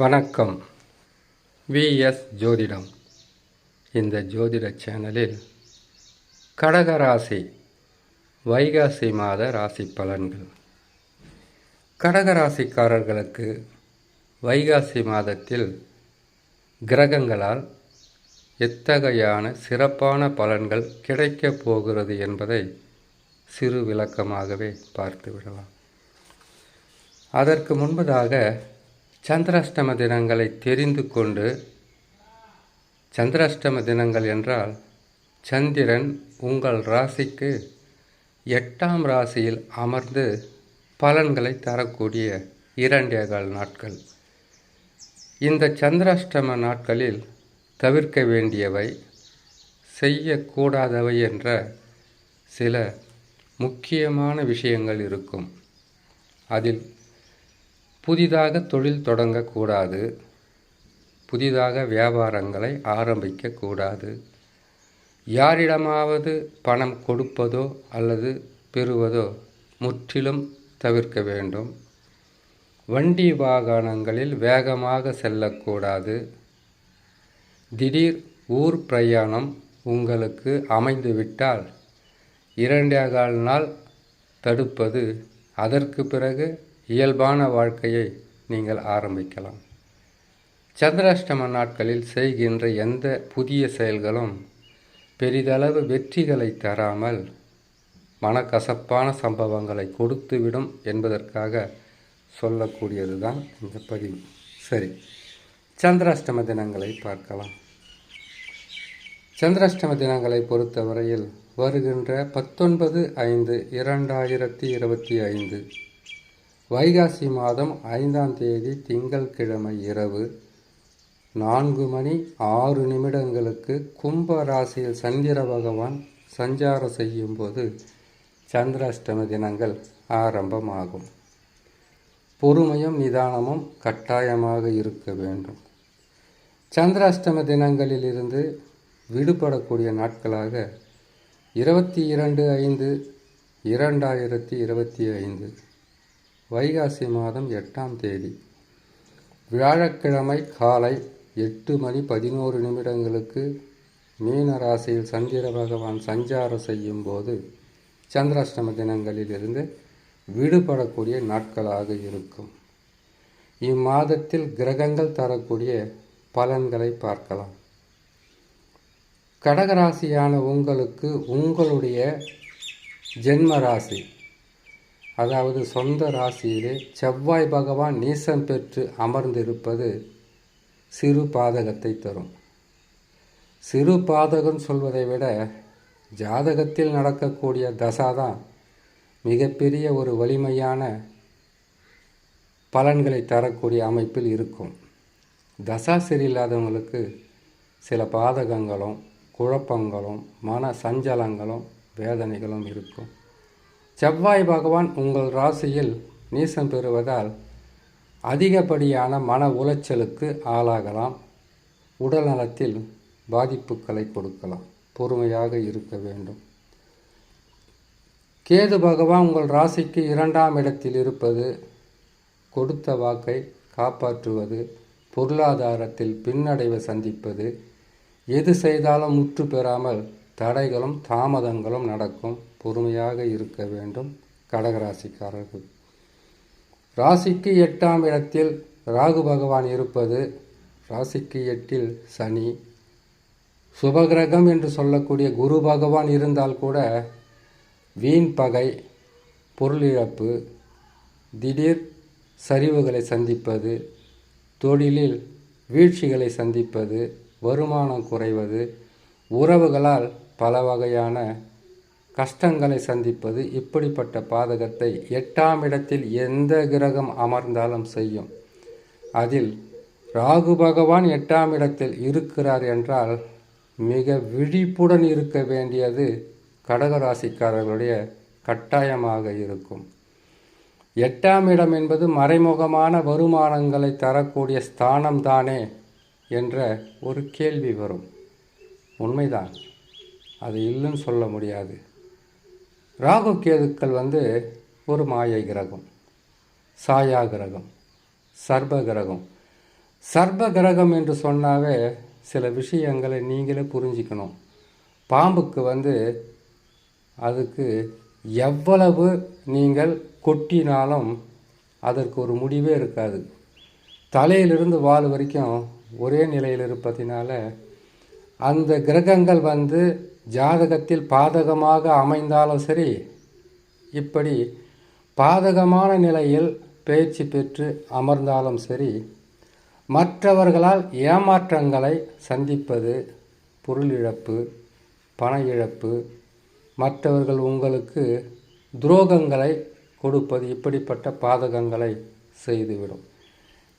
வணக்கம். விஎஸ் ஜோதிடம். இந்த ஜோதிட சேனலில் கடகராசி வைகாசி மாத ராசி பலன்கள். கடகராசிக்காரர்களுக்கு வைகாசி மாதத்தில் கிரகங்களால் எத்தகையான சிறப்பான பலன்கள் கிடைக்கப் போகிறது என்பதை சிறு விளக்கமாகவே பார்த்து விடலாம். அதற்கு முன்பதாக சந்திராஷ்டம தினங்களை தெரிந்து கொண்டு சந்திராஷ்டம தினங்கள் என்றால் சந்திரன் உங்கள் ராசிக்கு எட்டாம் ராசியில் அமர்ந்து பலன்களை தரக்கூடிய இரண்டேகால் நாட்கள். இந்த சந்திராஷ்டம நாட்களில் தவிர்க்க வேண்டியவை செய்யக்கூடாதவை என்ற சில முக்கியமான விஷயங்கள் இருக்கும். அதில் புதிதாக தொழில் தொடங்கக்கூடாது. புதிதாக வியாபாரங்களை ஆரம்பிக்கக்கூடாது. யாரிடமாவது பணம் கொடுப்பதோ அல்லது பெறுவதோ முற்றிலும் தவிர்க்க வேண்டும். வண்டி வாகனங்களில் வேகமாக செல்லக்கூடாது. திடீர் ஊர் பிரயாணம் உங்களுக்கு அமைந்துவிட்டால் இரண்டே கால் நாள் தடுப்பது அதற்கு பிறகு இயல்பான வாழ்க்கையை நீங்கள் ஆரம்பிக்கலாம். சந்திராஷ்டம நாட்களில் செய்கின்ற எந்த புதிய செயல்களும் பெரிதளவு வெற்றிகளை தராமல் மனக்கசப்பான சம்பவங்களை கொடுத்துவிடும் என்பதற்காக சொல்லக்கூடியது தான் இந்த பதிவு. சரி சந்திராஷ்டம தினங்களை பார்க்கலாம். சந்திராஷ்டம தினங்களை பொறுத்தவரையில் வருகின்ற பத்தொன்பது ஐந்து இரண்டாயிரத்தி இருபத்தி ஐந்து வைகாசி மாதம் ஐந்தாம் தேதி திங்கள்கிழமை இரவு நான்கு மணி ஆறு நிமிடங்களுக்கு கும்ப ராசியில் சந்திர பகவான் சஞ்சாரம் செய்யும்போது சந்திராஷ்டம தினங்கள் ஆரம்பமாகும். பொறுமையும் நிதானமும் கட்டாயமாக இருக்க வேண்டும். சந்திராஷ்டம தினங்களிலிருந்து விடுபடக்கூடிய நாட்களாக இருபத்தி இரண்டு ஐந்து இரண்டாயிரத்தி இருபத்தி ஐந்து வைகாசி மாதம் எட்டாம் தேதி. வியாழக்கிழமை காலை எட்டு மணி பதினோரு நிமிடங்களுக்கு மீன ராசியில் சந்திர பகவான் சஞ்சாரம் செய்யும் போது சந்திராஷ்டம தினங்களிலிருந்து விடுபடக்கூடிய நாட்களாக இருக்கும். இம்மாதத்தில் கிரகங்கள் தரக்கூடிய பலன்களை பார்க்கலாம். கடகராசியான உங்களுக்கு உங்களுடைய ஜென்ம ராசி அதாவது சொந்த ராசியிலே செவ்வாய் பகவான் நீசம் பெற்று அமர்ந்திருப்பது சிறு பாதகத்தை தரும். சிறு பாதகம் சொல்வதை விட ஜாதகத்தில் நடக்கக்கூடிய தசாதான் மிகப்பெரிய ஒரு வலிமையான பலன்களை தரக்கூடிய அமைப்பில் இருக்கும். தசா சரியில்லாதவங்களுக்கு சில பாதகங்களும் குழப்பங்களும் மன சஞ்சலங்களும் வேதனைகளும் இருக்கும். செவ்வாய் பகவான் உங்கள் ராசியில் நீசம் பெறுவதால் அதிகப்படியான மன உளைச்சலுக்கு ஆளாகலாம். உடல் நலத்தில் பாதிப்புகளை கொடுக்கலாம். பொறுமையாக இருக்க வேண்டும். கேது பகவான் உங்கள் ராசிக்கு இரண்டாம் இடத்தில் இருப்பது கொடுத்த வாக்கை காப்பாற்றுவது பொருளாதாரத்தில் பின்னடைவை சந்திப்பது எது செய்தாலும் முற்று பெறாமல் தடைகளும் தாமதங்களும் நடக்கும். பொறுமையாக இருக்க வேண்டும் கடகராசிக்காரர்கள். ராசிக்கு எட்டாம் இடத்தில் ராகு பகவான் இருப்பது ராசிக்கு எட்டில் சனி. சுபகிரகம் என்று சொல்லக்கூடிய குரு பகவான் இருந்தால் கூட வீண் பகை பொருளிழப்பு திடீர் சரிவுகளை சந்திப்பது தொழிலில் வீழ்ச்சிகளை சந்திப்பது வருமானம் குறைவது உறவுகளால் பல வகையான கஷ்டங்களை சந்திப்பது இப்படிப்பட்ட பாதகத்தை எட்டாம் இடத்தில் எந்த கிரகம் அமர்ந்தாலும் செய்யும். அதில் ராகு பகவான் எட்டாம் இடத்தில் இருக்கிறார் என்றால் மிக விழிப்புடன் இருக்க வேண்டியது கடகராசிக்காரர்களுடைய கட்டாயமாக இருக்கும். எட்டாம் இடம் என்பது மறைமுகமான வருமானங்களை தரக்கூடிய ஸ்தானம் தானே என்ற ஒரு கேள்வி வரும். உண்மைதான். அது இல்லைன்னு சொல்ல முடியாது. ராகு கேதுக்கள் வந்து ஒரு மாயை கிரகம் சாயா கிரகம் சர்ப கிரகம். சர்ப கிரகம் என்று சொன்னாவே சில விஷயங்களை நீங்களே புரிஞ்சிக்கணும். பாம்புக்கு வந்து அதுக்கு எவ்வளவு நீங்கள் கொட்டினாலும் அதற்கு ஒரு முடிவே இருக்காது. தலையிலிருந்து வால் வரைக்கும் ஒரே நிலையில் இருப்பதினால அந்த கிரகங்கள் வந்து ஜாதகத்தில் பாதகமாக அமைந்தாலும் சரி இப்படி பாதகமான நிலையில் பயிற்சி பெற்று அமர்ந்தாலும் சரி மற்றவர்களால் ஏமாற்றங்களை சந்திப்பது பொருள் இழப்பு பண இழப்பு மற்றவர்கள் உங்களுக்கு துரோகங்களை கொடுப்பது இப்படிப்பட்ட பாதகங்களை செய்துவிடும்.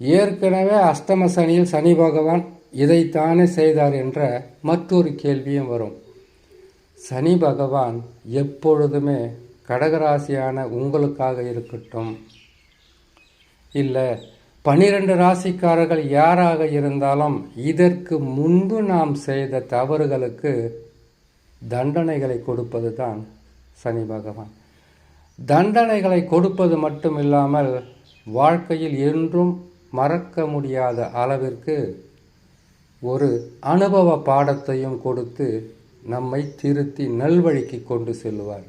ஏற்கனவே அஷ்டம சனியில் சனி பகவான் இதைத்தானே செய்தார் என்ற மற்றொரு கேள்வியும் வரும். சனி பகவான் எப்பொழுதுமே கடகராசியான உங்களுக்காக இருக்கட்டும். இல்லை பனிரெண்டு ராசிக்காரர்கள் யாராக இருந்தாலும் இதற்கு முன்பு நாம் செய்த தவறுகளுக்கு தண்டனைகளை கொடுப்பது தான் சனி பகவான். தண்டனைகளை கொடுப்பது மட்டும் இல்லாமல் வாழ்க்கையில் என்றும் மறக்க முடியாத அளவிற்கு ஒரு அனுபவ பாடத்தையும் கொடுத்து நம்மை திருத்தி நல்வழிக்கு கொண்டு செல்வார்.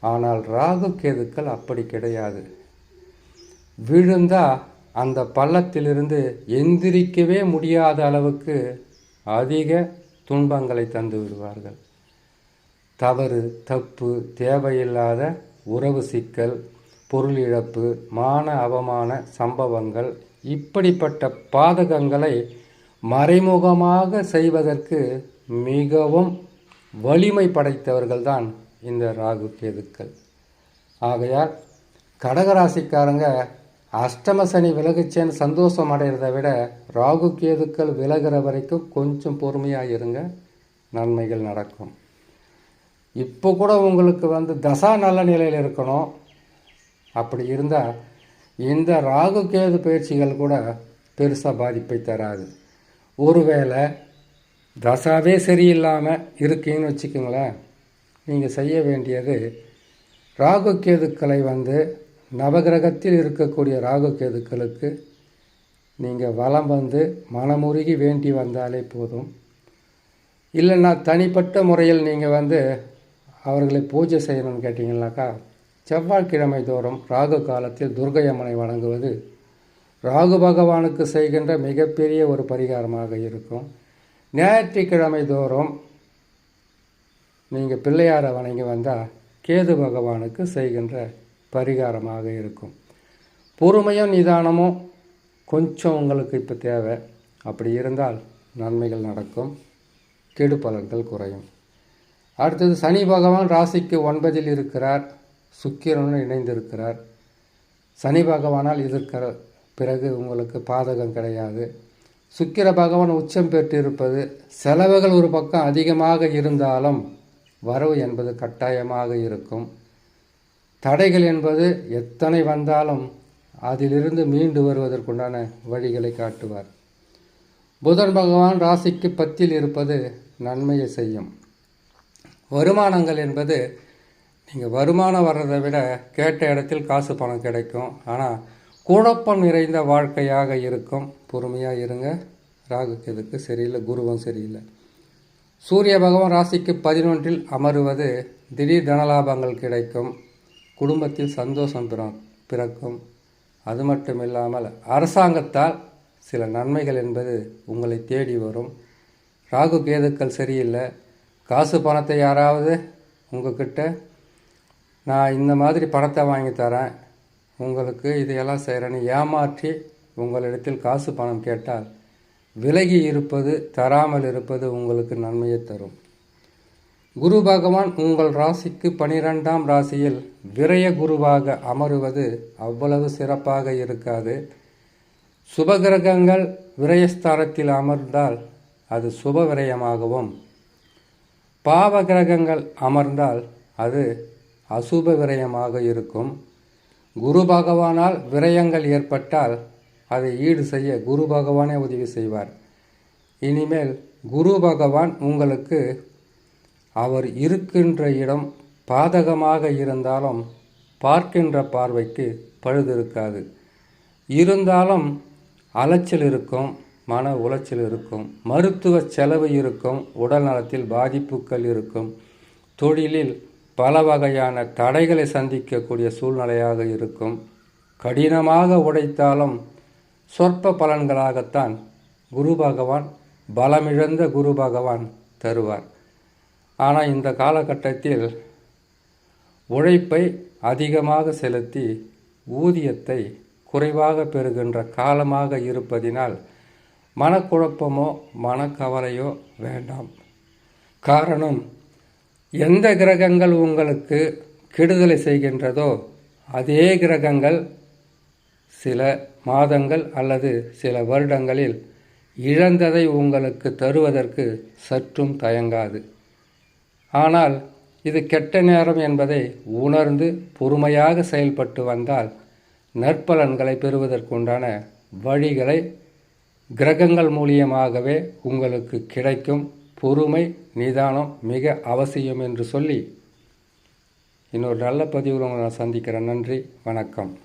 ஆனால் ராகு கேதுக்கள் அப்படி கிடையாது. விழுந்தா அந்த பள்ளத்திலிருந்து எந்திரிக்கவே முடியாத அளவுக்கு அதிக துன்பங்களை தந்து விடுவார்கள். தவறு தப்பு தேவையில்லாத உறவு சிக்கல் பொருள் இழப்பு மான அவமான சம்பவங்கள் இப்படிப்பட்ட பாதகங்களை மறைமுகமாக செய்வதற்கு மிகவும் வலிமை படைத்தவர்கள்தான் இந்த ராகு கேதுக்கள். ஆகையால் கடகராசிக்காரங்க அஷ்டம சனி விலகுச்சேன்னு சந்தோஷம் அடைகிறத விட ராகு கேதுக்கள் விலகிற வரைக்கும் கொஞ்சம் பொறுமையாக இருங்க. நன்மைகள் நடக்கும். இப்போ கூட உங்களுக்கு வந்து தசா நல்ல நிலையில் இருக்கணும். அப்படி இருந்தால் இந்த ராகு கேது பயிற்சிகள் கூட பெருசாக பாதிப்பை தராது. ஒருவேளை தசாவே சரியில்லாமல் இருக்கீங்கன்னு வச்சுக்கோங்களேன். நீங்கள் செய்ய வேண்டியது ராகு கேதுக்களை வந்து நவகிரகத்தில் இருக்கக்கூடிய ராகு கேதுக்களுக்கு நீங்கள் வலம் வந்து மனமுருகி வேண்டி வந்தாலே போதும். இல்லைன்னா தனிப்பட்ட முறையில் நீங்கள் வந்து அவர்களை பூஜை செய்யணும்னு கேட்டிங்கனாக்கா செவ்வாய்க்கிழமை தோறும் ராகு காலத்தில் துர்கை அம்மனை வணங்குவது ராகு பகவானுக்கு செய்கின்ற மிகப்பெரிய ஒரு பரிகாரமாக இருக்கும். ஞாயிற்றுக்கிழமை தோறும் நீங்கள் பிள்ளையாரை வணங்கி வந்தால் கேது பகவானுக்கு செய்கின்ற பரிகாரமாக இருக்கும். பொறுமையும் நிதானமும் கொஞ்சம் உங்களுக்கு இப்போ தேவை. அப்படி இருந்தால் நன்மைகள் நடக்கும். கெடு பலன்கள் குறையும். அடுத்தது சனி பகவான் ராசிக்கு ஒன்பதில் இருக்கிறார். சுக்கிரனுடன் இணைந்திருக்கிறார். சனி பகவானால் இருக்கிற பிறகு உங்களுக்கு பாதகம் கிடையாது. சுக்கிர பகவான் உச்சம் பெற்றிருப்பது செலவுகள் ஒரு பக்கம் அதிகமாக இருந்தாலும் வரவு என்பது கட்டாயமாக இருக்கும். தடைகள் என்பது எத்தனை வந்தாலும் அதிலிருந்து மீண்டு வருவதற்குண்டான வழிகளை காட்டுவார். புதன் பகவான் ராசிக்கு பத்தில் இருப்பது நன்மையை செய்யும். வருமானங்கள் என்பது நீங்கள் வருமானம் வர்றதை விட கேட்ட இடத்தில் காசு பணம் கிடைக்கும். ஆனால் குழப்பம் நிறைந்த வாழ்க்கையாக இருக்கும். பொறுமையாக இருங்க. ராகு கேதுக்கு சரியில்லை. குருவும் சரியில்லை. சூரிய பகவான் ராசிக்கு பதினொன்றில் அமருவது திடீர் தனலாபங்கள் கிடைக்கும். குடும்பத்தில் சந்தோஷம் பிறக்கும். அது மட்டும் இல்லாமல் அரசாங்கத்தால் சில நன்மைகள் என்பது உங்களை தேடி வரும். ராகு கேதுக்கள் சரியில்லை. காசு பணத்தை யாராவது உங்ககிட்ட நான் இந்த மாதிரி பணத்தை வாங்கி தரேன். உங்களுக்கு இதையெல்லாம் செய்கிறேன்னு ஏமாற்றி உங்களிடத்தில் காசு பணம் கேட்டால் விலகி இருப்பது தராமல் இருப்பது உங்களுக்கு நன்மையை தரும். குரு பகவான் உங்கள் ராசிக்கு பனிரெண்டாம் ராசியில் விரய குருவாக அமருவது அவ்வளவு சிறப்பாக இருக்காது. சுபகிரகங்கள் விரயஸ்தானத்தில் அமர்ந்தால் அது சுப விரயமாகவும் பாவ கிரகங்கள் அமர்ந்தால் அது அசுப விரயமாக இருக்கும். குரு பகவானால் விரயங்கள் ஏற்பட்டால் அதை ஈடு செய்ய குரு பகவானே உதவி செய்வார். இனிமேல் குரு பகவான் உங்களுக்கு அவர் இருக்கின்ற இடம் பாதகமாக இருந்தாலும் பார்க்கின்ற பார்வைக்கு பழுது இருக்காது இருந்தாலும் அலைச்சல் இருக்கும் மன உளைச்சல் இருக்கும் மருத்துவ செலவு இருக்கும் உடல் நலத்தில் பாதிப்புகள் இருக்கும் தொழிலில் பல வகையான தடைகளை சந்திக்கக்கூடிய சூழ்நிலையாக இருக்கும். கடினமாக உடைத்தாலும் சொற்ப பலன்களாகத்தான் குரு பகவான் பலமிழந்த குரு பகவான் தருவார். ஆனால் இந்த காலகட்டத்தில் உழைப்பை அதிகமாக செலுத்தி ஊதியத்தை குறைவாக பெறுகின்ற காலமாக இருப்பதினால் மனக்குழப்பமோ மனக்கவலையோ வேண்டாம். காரணம் எந்த கிரகங்கள் உங்களுக்கு கெடுதலை செய்கின்றதோ அதே கிரகங்கள் சில மாதங்கள் அல்லது சில வருடங்களில் இழந்ததை உங்களுக்கு தருவதற்கு சற்றும் தயங்காது. ஆனால் இது கெட்ட நேரம் என்பதை உணர்ந்து பொறுமையாக செயல்பட்டு வந்தால் நற்பலன்களை பெறுவதற்குண்டான வழிகளை கிரகங்கள் மூலியமாகவே உங்களுக்கு கிடைக்கும். பொறுமை நிதானம் மிக அவசியம் என்று சொல்லி இன்னொரு நல்ல பதிவில் உங்களை நான் சந்திக்கிறேன். நன்றி வணக்கம்.